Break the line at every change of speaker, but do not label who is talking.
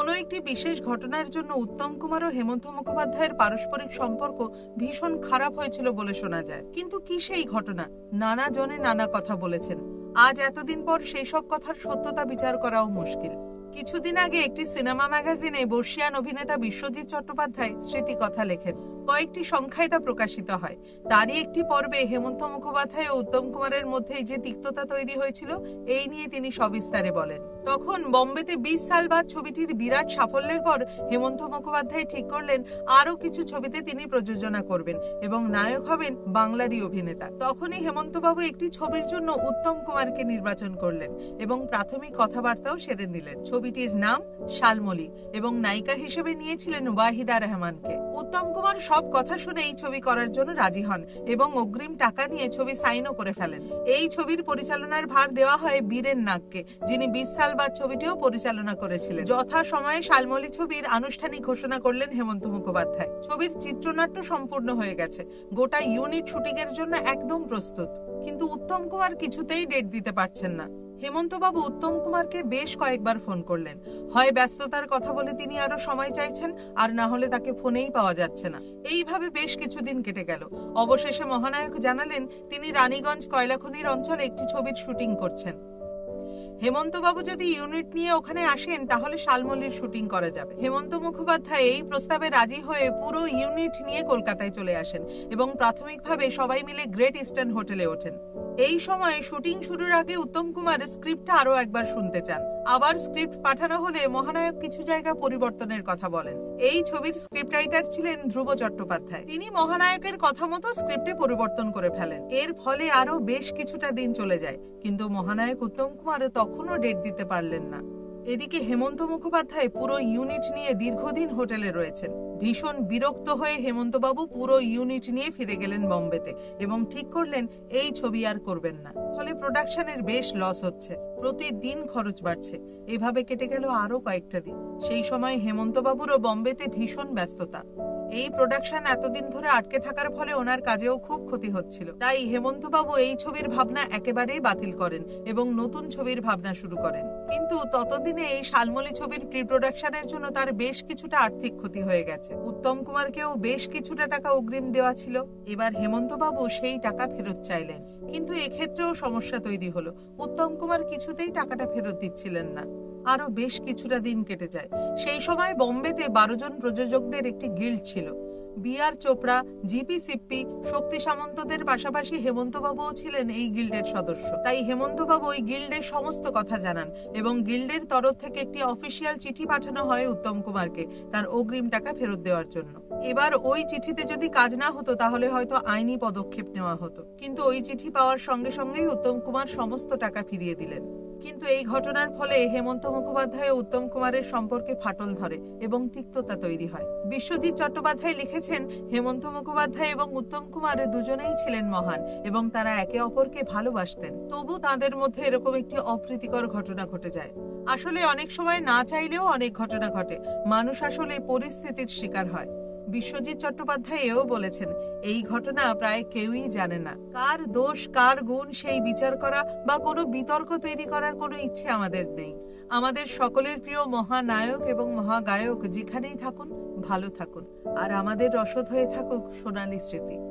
কোনো একটি বিশেষ ঘটনার জন্য উত্তম কুমার ও হেমন্ত মুখোপাধ্যায়ের পারস্পরিক সম্পর্ক ভীষণ খারাপ হয়েছিল বলে শোনা যায়। কিন্তু কি সেই ঘটনা? নানা জনে নানা কথা বলেছেন। আজ এতদিন পর সেই সব কথার সত্যতা বিচার করাও মুশকিল। কিছুদিন আগে একটি সিনেমা ম্যাগাজিনে বর্ষিয়ান অভিনেতা বিশ্বজিৎ চট্টোপাধ্যায় স্মৃতি কথা লেখেন। কয়েকটি সংখ্যায় তা প্রকাশিত হয়। তারই একটি পর্বে হেমন্ত মুখোপাধ্যায় ও উত্তম কুমারের মধ্যে যে তিক্ততা তৈরি হয়েছিল, এই নিয়ে তিনি সবিস্তারে বলেন। তখন বোম্বেতে বিশ সাল বাদ ছবিটির বিরাট সাফল্যের পর হেমন্ত মুখোপাধ্যায় ঠিক করলেন, আরও কিছু ছবিতে তিনি প্রযোজনা করবেন এবং নায়ক হবেন বাংলারই অভিনেতা। তখনই হেমন্তবাবু একটি ছবির জন্য উত্তম কুমারকে নির্বাচন করলেন এবং প্রাথমিক কথাবার্তাও সেরে নিলেন। ছবিটির নাম শালমলি এবং নায়িকা হিসেবে নিয়েছিলেন ওয়াহিদা রহমানকে। উত্তম কুমার সব কথা শুনে এই ছবি করার জন্য রাজি হন এবং অগ্রিম টাকা নিয়ে ছবি সাইনও করে ফেলেন। এই ছবির পরিচালনার ভার দেওয়া হয় বীরেন নাগকে, যিনি বিশ সাল বাদ ছবিটিও পরিচালনা করেছিলেন। যথা সময়ে শালমলি ছবির আনুষ্ঠানিক ঘোষণা করলেন হেমন্ত মুখোপাধ্যায়। ছবির চিত্রনাট্য সম্পূর্ণ হয়ে গেছে। গোটা ইউনিট শুটিং এর জন্য একদম প্রস্তুত। কিন্তু উত্তম কুমার কিছুতেই ডেট দিতে পারছেন না। হেমন্তবাবু উত্তম কুমারকে বেশ কয়েকবার ফোন করলেন। হয় ব্যস্ততার কথা বলে তিনি আরও সময় চাইছেন, আর না হলে তাকে ফোনেই পাওয়া যাচ্ছে না। এইভাবে বেশ কিছুদিন কেটে গেল। অবশেষে মহানায়ক জানালেন, তিনি রানীগঞ্জ কয়লাখনির অঞ্চলে একটি ছবির শুটিং করছেন। হেমন্তবাবু যদি ইউনিট নিয়ে ওখানে আসেন, তাহলে শালমলির শুটিং করা যাবে। হেমন্ত মুখোপাধ্যায় এই প্রস্তাবে রাজি হয়ে পুরো ইউনিট নিয়ে কলকাতায় চলে আসেন এবং প্রাথমিকভাবে সবাই মিলে গ্রেট ইস্টার্ন হোটেলে ওঠেন। এই সময় শুটিং শুরুর আগে উত্তম কুমার স্ক্রিপ্টটা আরও একবার শুনতে চান। আবার স্ক্রিপ্ট পাঠানো হলে মহানায়ক কিছু জায়গা পরিবর্তনের কথা বলেন। এই ছবির স্ক্রিপ্ট রাইটার ছিলেন ধ্রুব চট্টোপাধ্যায়। তিনি মহানায়কের কথা মতো স্ক্রিপ্টে পরিবর্তন করে ফেলেন। এর ফলে আরও বেশ কিছুটা দিন চলে যায়, কিন্তু মহানায়ক উত্তম কুমার তখনও ডেট দিতে পারলেন না। এদিকে হেমন্ত মুখোপাধ্যায় পুরো ইউনিট নিয়ে দীর্ঘদিন হোটেলে রয়েছেন। ভীষণ বিরক্ত হয়ে হেমন্তবাবু পুরো ইউনিট নিয়ে ফিরে গেলেন বম্বেতে এবং ঠিক করলেন, এই ছবি আর করবেন না। ফলে প্রোডাকশনের বেশ লস হচ্ছে, প্রতিদিন খরচ বাড়ছে। এভাবে কেটে গেল আরও কয়েকটা দিন। সেই সময় হেমন্তবাবুরও বম্বেতে ভীষণ ব্যস্ততা। এই প্রোডাকশন এতদিন ধরে আটকে থাকার ফলে ওনার কাজেও খুব ক্ষতি হচ্ছিল। তাই হেমন্তবাবু এই ছবির ভাবনা একেবারেই বাতিল করেন এবং নতুন ছবির ভাবনা শুরু করেন। কিন্তু ততদিনে এই শালমলি ছবির প্রি প্রোডাকশনের জন্য তার বেশ কিছুটা আর্থিক ক্ষতি হয়ে গেছে। উত্তম কুমারকেও বেশ কিছুটা টাকা অগ্রিম দেওয়া ছিল। এবার হেমন্তবাবু সেই টাকা ফেরত চাইলেন। কিন্তু এক্ষেত্রেও সমস্যা তৈরি হলো। উত্তম কুমার কিছুতেই টাকাটা ফেরত দিচ্ছিলেন না। আরও বেশ কিছুটা দিন কেটে যায়। সেই সময় বোম্বেতে বারো জন প্রযোজকদের একটি গিল্ড ছিল। B R Chopra, G P Sippy, Shakti সামন্তদের পাশাপাশি হেমন্তবাবুও ছিলেন এই গিল্ডের সদস্য। তাই হেমন্তবাবু ওই গিল্ডের সমস্ত কথা জানান এবং গিল্ডের তরফ থেকে একটি অফিসিয়াল চিঠি পাঠানো হয় উত্তম কুমারকে তার অগ্রিম টাকা ফেরত দেওয়ার জন্য। এবার ওই চিঠিতে যদি কাজ না হতো তাহলে হয়তো আইনি পদক্ষেপ নেওয়া হতো। কিন্তু ওই চিঠি পাওয়ার সঙ্গে সঙ্গেই উত্তম কুমার সমস্ত টাকা ফিরিয়ে দিলেন। কিন্তু এই ঘটনার ফলে হেমন্ত মুখোপাধ্যায় ও উত্তম কুমারের সম্পর্কে ফাটল ধরে এবং তিক্ততা তৈরি হয়। বিশ্বজিৎ চট্টোপাধ্যায় লিখেছেন, হেমন্ত মুখোপাধ্যায় এবং উত্তম কুমার দুজনেই ছিলেন মহান এবং তারা একে অপরকে ভালোবাসতেন। তবু তাদের মধ্যে এরকম একটি অপ্রীতিকর ঘটনা ঘটে যায়। আসলে অনেক সময় না চাইলেও অনেক ঘটনা ঘটে। মানুষ আসলে পরিস্থিতির শিকার হয়। বিশ্বজিৎ চট্টোপাধ্যায় এও বলেছেন, এই ঘটনা প্রায় কেউই জানে না। কার দোষ, কার গুণ, সেই বিচার করা বা কোনো বিতর্ক তৈরি করার কোনো ইচ্ছে আমাদের নেই। আমাদের সকলের প্রিয় মহানায়ক এবং মহাগায়ক যেখানেই থাকুন, ভালো থাকুন। আর আমাদের রসদ হয়ে থাকুক সোনালী স্মৃতি।